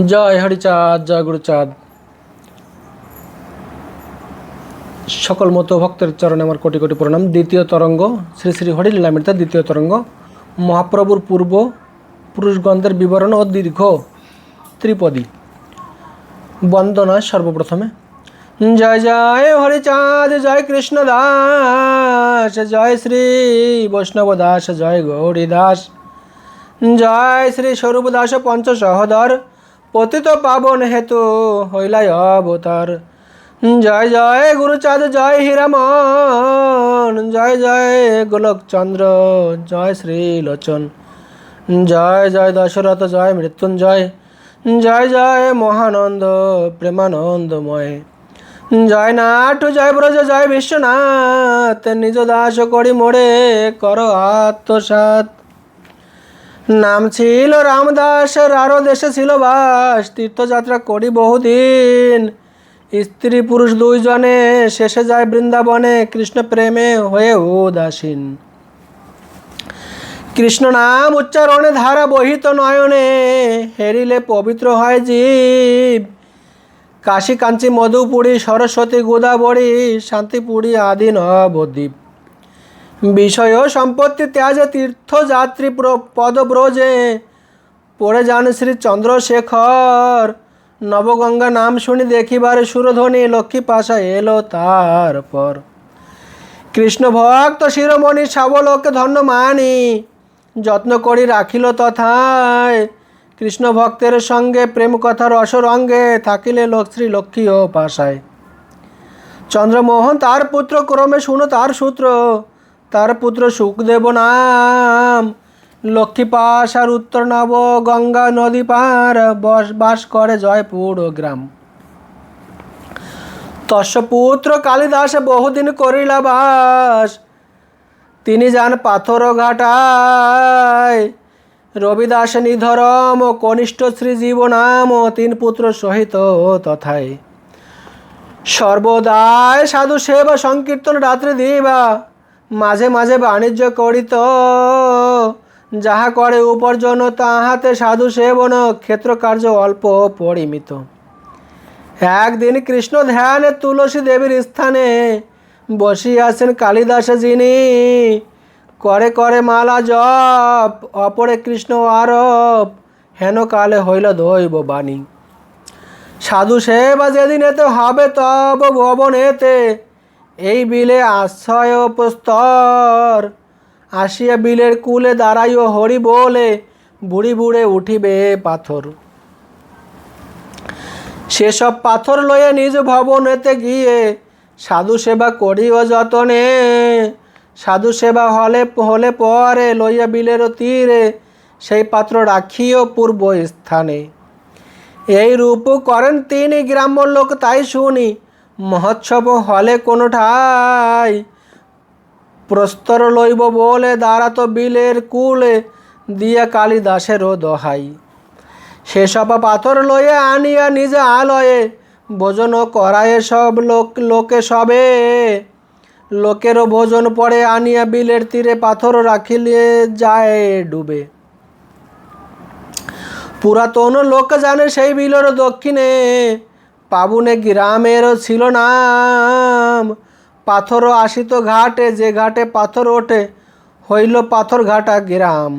জয় হরিচাঁদ, জয় গুরুচাঁদ। সকল মতো ভক্তের চরণে আমার কোটি কোটি প্রণাম। দ্বিতীয় তরঙ্গ, শ্রী শ্রী হরিলীলামৃতা দ্বিতীয় তরঙ্গ। মহাপ্রভুর পূর্ব পুরুষগন্ধের বিবরণ ও দীর্ঘ ত্রিপদী। বন্দনা সর্বপ্রথমে। জয় জয় হরিচাঁদ, জয় কৃষ্ণ দাস জয় শ্রী বৈষ্ণব দাস, জয় গৌরী দাস। জয় শ্রী স্বরূপ দাস পঞ্চ সহদর। পতিত পাবন হেতু হইলাই অবতার। জয় জয় গুরুচাঁদ, জয় হীরামন, জয় জয় গোলকচন্দ্র, জয় শ্রী লোচন জয় জয় দশরথ, জয় মৃত্যুঞ্জয়। জয় জয় মহানন্দ, প্রেমানন্দময়। জয় নাট, জয় ব্রজ, জয় বিশ্বনাথ, নিজ দাস করি মোড়ে কর আত্মসাত নাম ছিল রামদাস আরও দেশে ছিল বাস। তীর্থযাত্রা করি বহুদিন। স্ত্রী পুরুষ দুইজনে, শেষে যায় বৃন্দাবনে, কৃষ্ণ প্রেমে হয়ে উদাসীন। কৃষ্ণ নাম উচ্চারণে ধারা বহিত নয়নে, হেরিলে পবিত্র হয় জীব। কাশী, কাঞ্চি, মধুপুরী, সরস্বতী, গোদাবরী, শান্তিপুরী আদি নবদ্বীপ। বিষয় সম্পত্তি ত্যাজে তীর্থযাত্রী পদব্রজে। পড়ে যান শ্রী চন্দ্রশেখর নবগঙ্গা নাম শুনি দেখিবার সুরধ্বনি লক্ষ্মী পাশা এলো তারপর কৃষ্ণ ভক্ত শিরোমণি সাবলোকে ধন্য মানি, যত্ন করি রাখিল তথায়। কৃষ্ণ ভক্তের সঙ্গে প্রেম কথার অসরঙ্গে থাকিলে লোক শ্রী লক্ষ্মী ও পাশায়। চন্দ্রমোহন তার পুত্র, ক্রমে শুনো তার সূত্র। তার পুত্র সুখদেব নাম। লক্ষ্মী পাশ আর উত্তর নব, গঙ্গা নদী পার, বস করে জয়পুর ও গ্রাম। তস্য পুত্র কালিদাস বহুদিন করিলা বাস। তিনি যান পাথর ঘাটায়। রবিদাস নিধরম ও কনিষ্ঠ শ্রী জীব নাম ও তিন পুত্র সহিত তথায়। সর্বদায় সাধু সেবা সংকীর্তন রাত্রি দিবা। মাঝে মাঝে বাণিজ্য করিত। যাহা করে উপার্জন, তাহাতে সাধু সেবন ক্ষেত্র কার্য অল্প পরিমিত। একদিন কৃষ্ণ ধ্যানে তুলসী দেবীর স্থানে বসিয়াছেন কালিদাস যিনি। করে করে মালা জপ, অপরে কৃষ্ণ আরব হেন কালে হইল দৈব বাণী। সাধু সেবা যেদিন এতে হবে তব ভবন এতে এই বিলে আশ্রয় প্রস্তর। আসিয়া বিলের কুলে দাঁড়াইও হরি বলে, বুড়ি বুড়ে উঠিবে পাথর। সেসব পাথর লয়ে নিজ ভবনেতে গিয়ে সাধু সেবা করিও যতনে। সাধু সেবা হলে হলে পরে লইয়া বিলের তীরে সেই পাত্র রাখিও পূর্ব স্থানে। এই রূপ করেন তিনি গ্রাম্য লোক, তাই শুনি মহোৎসব হলে কোনো ঠাই প্রস্তর লইব বলে দাঁড়াত বিলের কুলে দিয়া কালিদাসেরও দহাই। সেসব পাথর লয়ে আনিয়া নিজে আলয়ে ভোজন করায় সব লোক, লোকে সবে। লোকেরও ভোজন পরে আনিয়া বিলের তীরে পাথর রাখিলে যায় ডুবে। পুরাতন লোক জানে সেই বিলের দক্ষিণে পাবুনে গ্রামেরও ছিল নাম। পাথর আসিত ঘাটে, যে ঘাটে পাথর ওঠে, হইল পাথর ঘাটা গ্রাম।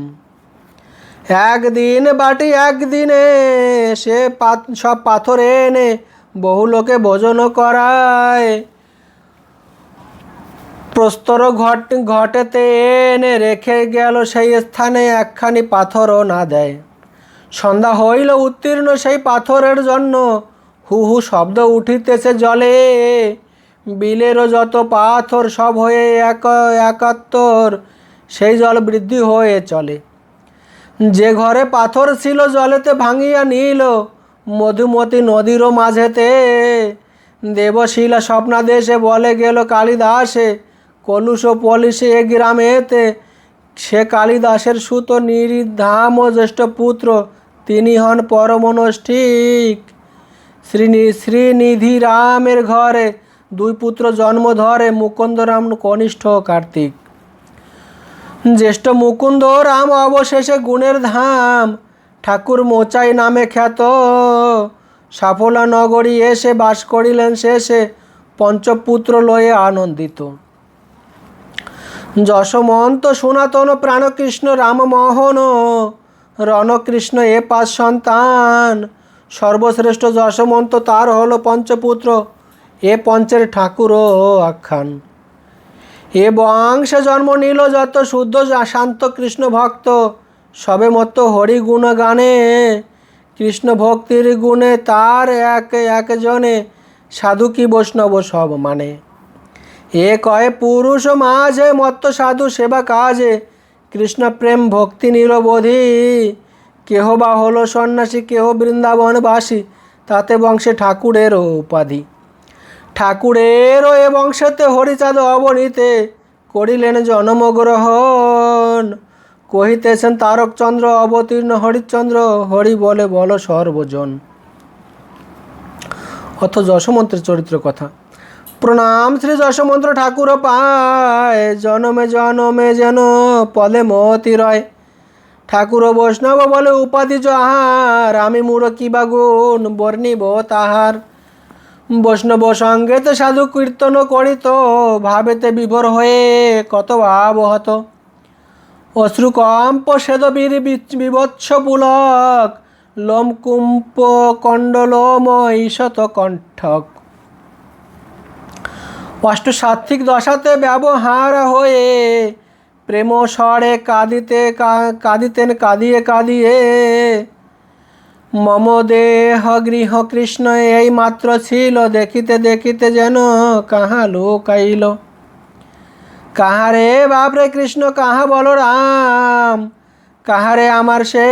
একদিন বাটি একদিনে সে সব পাথর এনে বহু লোকে ভোজন করায়। প্রস্তর ঘট, ঘটেতে এনে রেখে গেল সেই স্থানে একখানি পাথরও না দেয়। সন্ধ্যা হইল, উত্তীর্ণ সেই পাথরের জন্য হু হু শব্দ উঠিতেছে জলে। বিলেরও যত পাথর সব হয়ে এক একাত্তর, সেই জল বৃদ্ধি হয়ে চলে। যে ঘরে পাথর ছিল জলেতে ভাঙিয়া নিল, মধুমতি নদীরও মাঝেতে। দেবশিলা স্বপ্নাদেশে বলে গেল কালিদাসে, কলুষ পলিশে এ গ্রামেতে। সে কালিদাসের সুত নিরিধাম জ্যেষ্ঠ পুত্র, তিনি হন পরমনষ্ঠিক। শ্রীনি, শ্রীনিধি রামের ঘরে দুই পুত্র জন্ম ধরে মুকুন্দরাম কনিষ্ঠ কার্তিক। জ্যেষ্ঠ মুকুন্দ রাম অবশেষে গুণের ধাম ঠাকুর মোচাই নামে খ্যাত। সাফলা নগরী এসে বাস করিলেন শেষে পঞ্চপুত্র লয়ে আনন্দিত। যশমন্ত সনাতন প্রাণকৃষ্ণ রামমোহন, রণকৃষ্ণ এ পাঁচ সন্তান সর্বশ্রেষ্ঠ যশমন্ত তার হলো পঞ্চপুত্র। এ পঞ্চের ঠাকুর ও আখ্যান। এ বংশে জন্ম নিল যত শুদ্ধ শান্ত কৃষ্ণ ভক্ত। সবে মতো হরি গুণ গানে। কৃষ্ণ ভক্তির গুণে তার এক একজনে সাধু কি বৈষ্ণব সব মানে। এ কয়ে পুরুষ মাঝে মত্ত সাধু সেবা কাজে। কৃষ্ণ প্রেম ভক্তি নিরবধি। কেহ বা হলো সন্ন্যাসী, কেহ বৃন্দাবনবাসী, তাতে বংশে ঠাকুরেরও উপাধি। ঠাকুরেরও এ বংশেতে হরিচাঁদ অবনীতে করিলেন জন্মগ্রহণ। কহিতেছেন, তারকচন্দ্র অবতীর্ণ হরিশ্চন্দ্র, হরি বলে বল সর্বজন। অথ যশমন্ত্রের চরিত্র কথা। প্রণাম শ্রী যশমন্ত্র ঠাকুর পায়, জনমে জনমে যেন পদে মতি রয়। ঠাকুর বৈষ্ণব বলে উপাধি যাহার, আমি মূঢ় কিবা গুণ বর্ণিব তাহার। বৈষ্ণব সঙ্গেতে সাধু কীর্তন করিত, ভাবেতে বিভোর হয়ে কত ভাব ভাবহত অশ্রুকম্প সেদবীর বিভৎস পুলক লোমকুম্প কণ্ডলময় শত কণ্ঠক। অষ্টসাত্ত্বিক দশাতে ব্যবহার হয়ে প্রেম স্বরে কাঁদিতে কাঁদিতেন, কাঁদিয়ে কাঁদিয়ে। মম দেহ গৃহ কৃষ্ণ এই মাত্র ছিল, দেখিতে দেখিতে যেন কাহা লোকাইল। কাহারে বাপরে কৃষ্ণ, কাহা বল রাম কাহারে আমার সে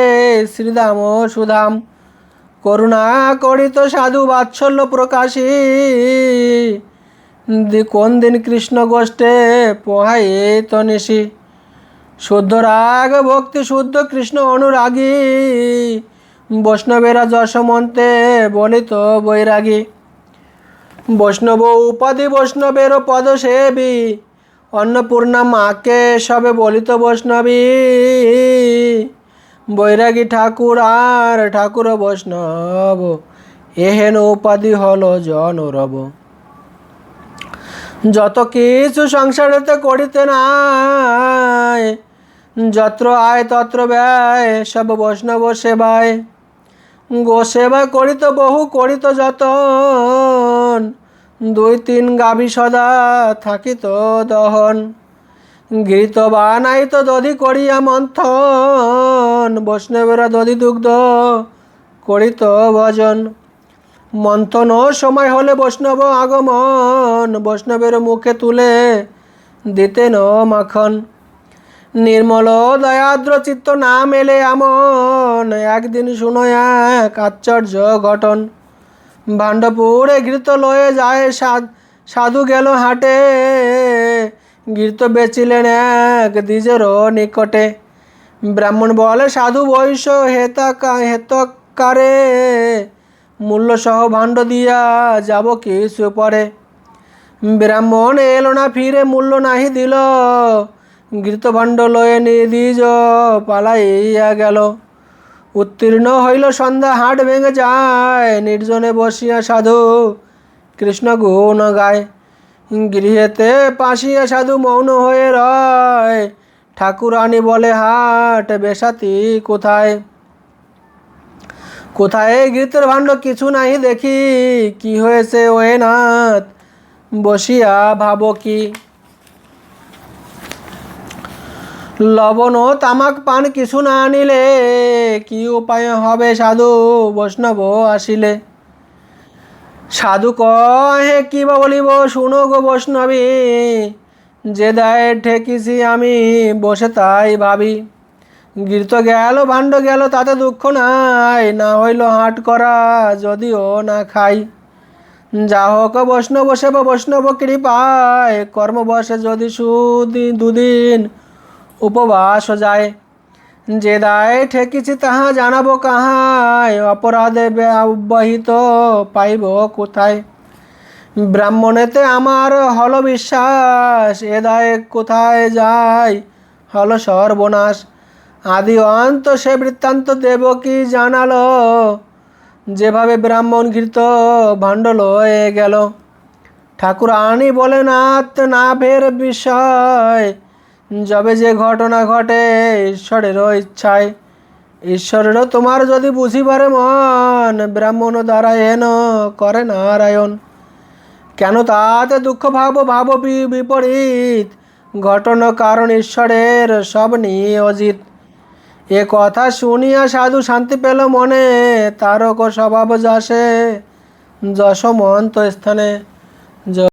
শ্রীদাম ও সুধাম? করুণা করিত সাধু বাৎসল্য প্রকাশী। কোন দিন কৃষ্ণ গোষ্ঠে পোহাই তো শুদ্ধ রাগ ভক্তি, শুদ্ধ কৃষ্ণ অনুরাগী। বৈষ্ণবেরা যশমন্তে বলিত বৈরাগী। বৈষ্ণব উপাধি, বৈষ্ণবের পদ সেবী অন্নপূর্ণা মাকে সবে বলিত বৈষ্ণবী। বৈরাগী ঠাকুর আর ঠাকুর বৈষ্ণব, এহেন উপাধি হল জনরব। যত কিছু সংসারেতে করিতে নাই যত্র আয়, তত্র ব্যয়, সব বৈষ্ণব সেবায়। গো সেবা করিত বহু, করিত যতন। দুই তিন গাভী সদা থাকিত দহন। গৃত বানাইত দধি করিয়া মন্থন। বৈষ্ণবেরা দধি দুগ্ধ করিত ভজন। মন্থন সময় হলে বৈষ্ণব আগমন। বৈষ্ণবের মুখে তুলে দিতেন মাখন। নির্মল দয়াদ্র চিত্ত না মেলে আমন। একদিন শুনো এক আশ্চর্য ঘটন ভাণ্ডপুরে ঘৃত লয়ে যায় সাধ- গেল হাটে। ঘৃত বেচিলেন এক দ্বিজের নিকটে। ব্রাহ্মণ বলে, সাধু বৈশ্য হেতা হেতকারে। মূল্য সহ ভাণ্ড দিয়া যাব কিছু পরে। ব্রাহ্মণ এলো না ফিরে, মূল্য নাহি দিল। ঘৃত ভাণ্ড লয়ে নিদিজ পালাইয়া গেল। উত্তীর্ণ হইল সন্ধ্যা, হাট ভেঙে যায়, নির্জনে বসিয়া সাধু কৃষ্ণ গুণ গায়। গৃহেতে পাশিয়া সাধু মৌন হয়ে রয়, ঠাকুরানী বলে, হাট, বেসাতি কোথায়? কোথায় গীতের ভাণ্ড? কিছু নাই দেখি, কি হয়েছে ওহে নাথ বসিয়া ভাব কি? লবণ ও তামাক পান কিছু না আনিলে কি উপায় হবে সাধু? বৈষ্ণব আসিলে। সাধু কহে, কি বা বলিব? শুনো গো বৈষ্ণবী, যে দায় ঠেকিছি আমি, বসে তাই ভাবি। গীত গেল, ভাণ্ড গেল, তাতে দুঃখ নাই। না হইল হাট করা, যদিও না খাই। যা হোক, বৈষ্ণব সেব, বৈষ্ণব কৃপায়। কর্মবশে যদি সুদি দুদিন উপবাস যায়। যে দায় ঠেকিছি তাহা জানাব কাহায় অপরাধে অব্যাহিত পাইব কোথায়? ব্রাহ্মণেতে আমার হল বিশ্বাস, এ দায় কোথায় যায়? হল সর্বনাশ। আদি অন্ত সে বৃত্তান্ত দেব কি জানালো? যেভাবে ব্রাহ্মণ ঘৃত ভাণ্ড লয়ে গেল। ঠাকুর আনি বলেন না ফের বিষয়। যবে যে ঘটনা ঘটে, ঈশ্বরেরও ইচ্ছায়। ঈশ্বরেরও তোমার যদি বুঝিবারে মন, ব্রাহ্মণ দ্বারা এন করে নারায়ণ। কেন তাতে দুঃখ ভাব ভাব বিপরীত? ঘটনা কারণ ঈশ্বরের সব নিয়ে অজিত এ কথা শুনিয়া সাধু শান্তি পেল মনে তারক স্বভাব যাসে যশমন্ত স্থানে।